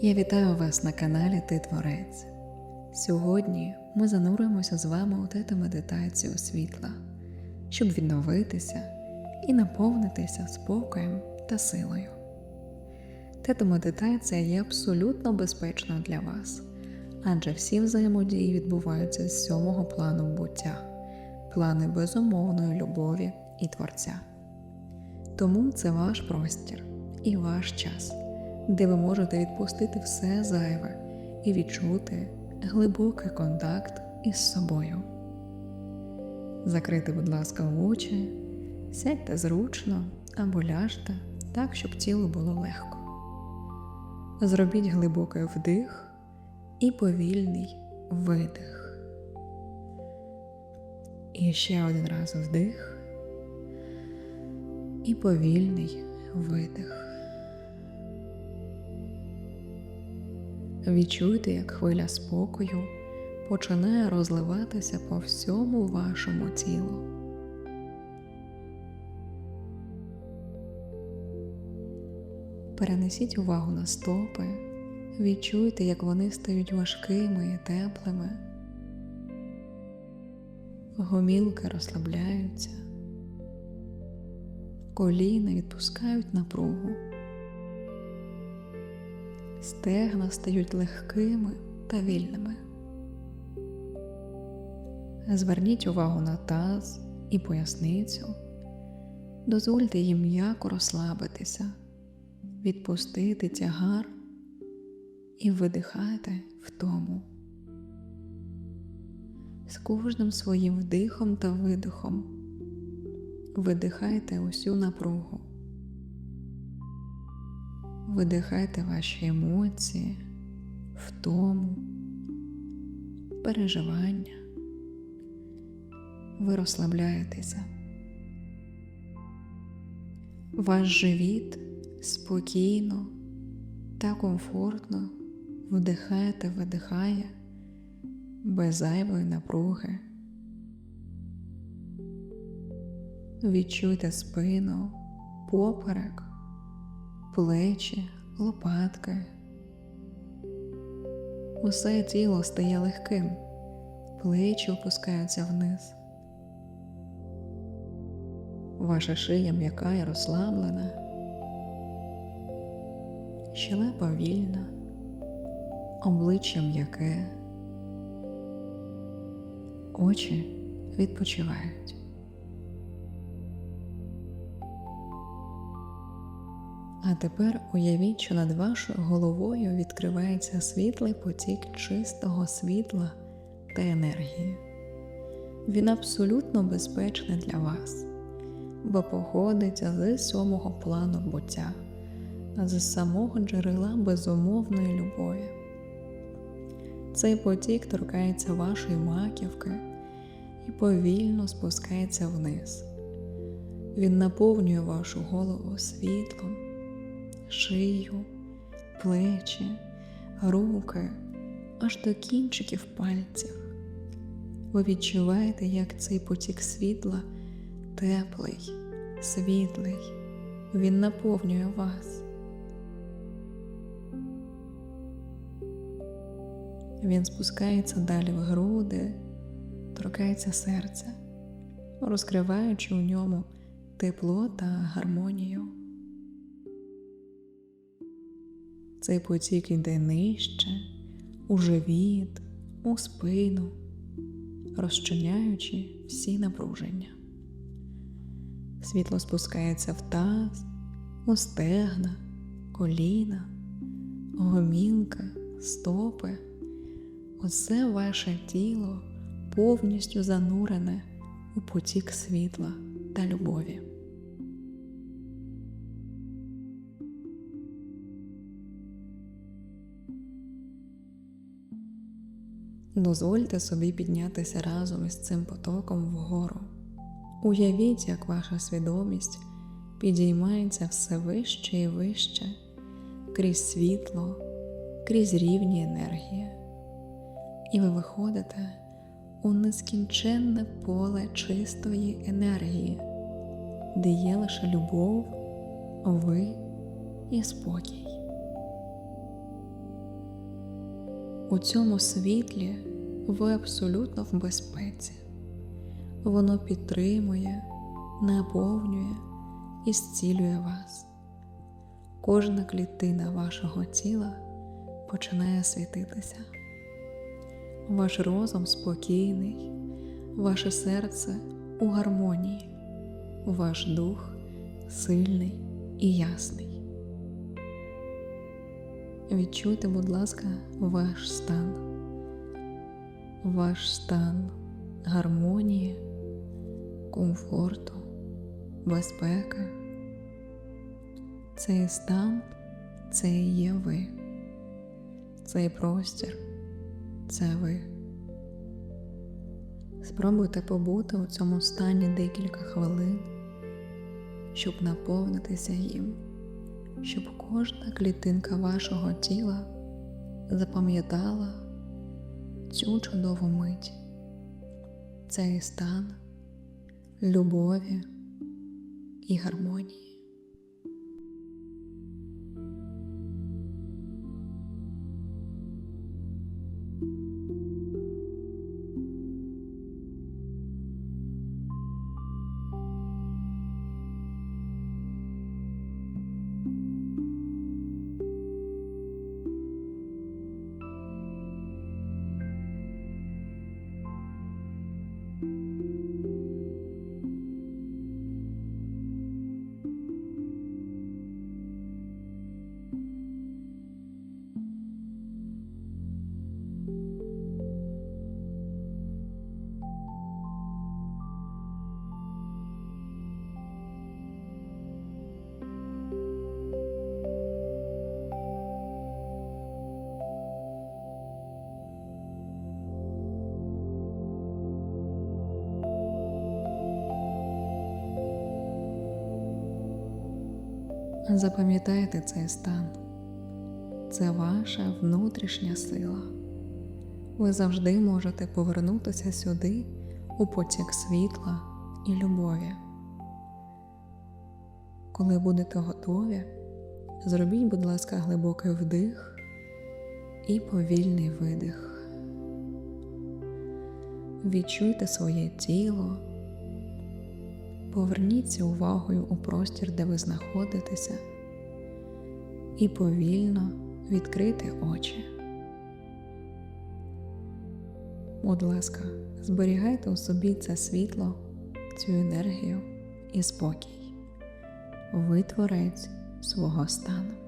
Я вітаю вас на каналі Ти Творець. Сьогодні ми зануримося з вами у тету медитацію світла, щоб відновитися і наповнитися спокоєм та силою. Тета медитація є абсолютно безпечною для вас, адже всі взаємодії відбуваються з сьомого плану буття, плани безумовної любові і Творця. Тому це ваш простір і ваш час, де ви можете відпустити все зайве і відчути глибокий контакт із собою. Закрити, будь ласка, очі, сядьте зручно або ляжте так, щоб тіло було легко. Зробіть глибокий вдих і повільний видих. І ще один раз вдих і повільний видих. Відчуйте, як хвиля спокою починає розливатися по всьому вашому тілу. Перенесіть увагу на стопи, відчуйте, як вони стають важкими і теплими. Гомілки розслабляються, коліна відпускають напругу. Стегна стають легкими та вільними. Зверніть увагу на таз і поясницю, дозвольте їм м'яко розслабитися, відпустити тягар і видихайте втому. З кожним своїм вдихом та видихом видихайте усю напругу. Видихайте ваші емоції, втому, переживання. Ви розслабляєтеся. Ваш живіт спокійно та комфортно вдихаєте, видихає без зайвої напруги. Відчуйте спину, поперек плечі, лопатки. Усе тіло стає легким, плечі опускаються вниз. Ваша шия м'яка і розслаблена, щелепа вільна, обличчя м'яке, очі відпочивають. А тепер уявіть, що над вашою головою відкривається світлий потік чистого світла та енергії. Він абсолютно безпечний для вас, бо походить з сьомого плану буття, з самого джерела безумовної любові. Цей потік торкається вашої маківки і повільно спускається вниз. Він наповнює вашу голову світлом шию, плечі, руки аж до кінчиків пальців. Ви відчуваєте, як цей потік світла теплий, світлий, він наповнює вас. Він спускається далі в груди, торкається серця, розкриваючи у ньому тепло та гармонію. Цей потік йде нижче, у живіт, у спину, розчиняючи всі напруження. Світло спускається в таз, у стегна, коліна, гомілка, стопи. Усе ваше тіло повністю занурене у потік світла та любові. Дозвольте собі піднятися разом із цим потоком вгору. Уявіть, як ваша свідомість підіймається все вище і вище, крізь світло, крізь рівні енергії, і ви виходите у нескінченне поле чистої енергії, де є лише любов, ви і спокій. У цьому світлі ви абсолютно в безпеці. Воно підтримує, наповнює і зцілює вас. Кожна клітина вашого тіла починає світитися. Ваш розум спокійний, ваше серце у гармонії, ваш дух сильний і ясний. Відчуйте, будь ласка, ваш стан, ваш стан гармонії, комфорту, безпеки. Цей стан це і є ви, цей простір це ви. Спробуйте побути у цьому стані декілька хвилин, щоб наповнитися їм, щоб кожна клітинка вашого тіла запам'ятала цю чудову мить, цей стан любові і гармонії. Запам'ятайте цей стан. Це ваша внутрішня сила. Ви завжди можете повернутися сюди у потік світла і любові. Коли будете готові, зробіть, будь ласка, глибокий вдих і повільний видих. Відчуйте своє тіло. Поверніться увагою у простір, де ви знаходитеся, і повільно відкрити очі. Будь ласка, зберігайте у собі це світло, цю енергію і спокій. Ви творець свого стану.